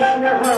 Hare Krishna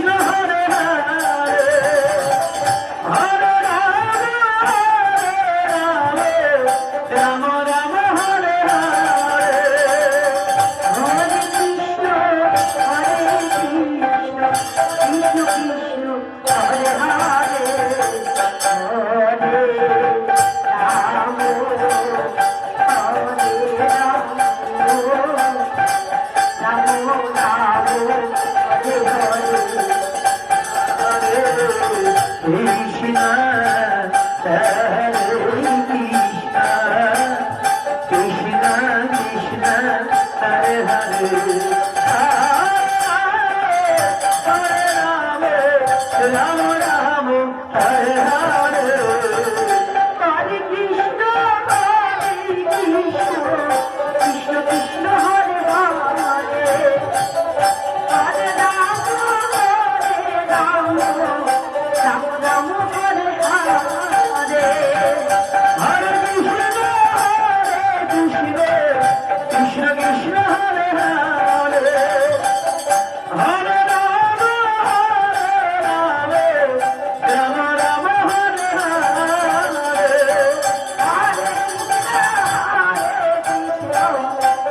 Krishna Ram Ram Hare Hare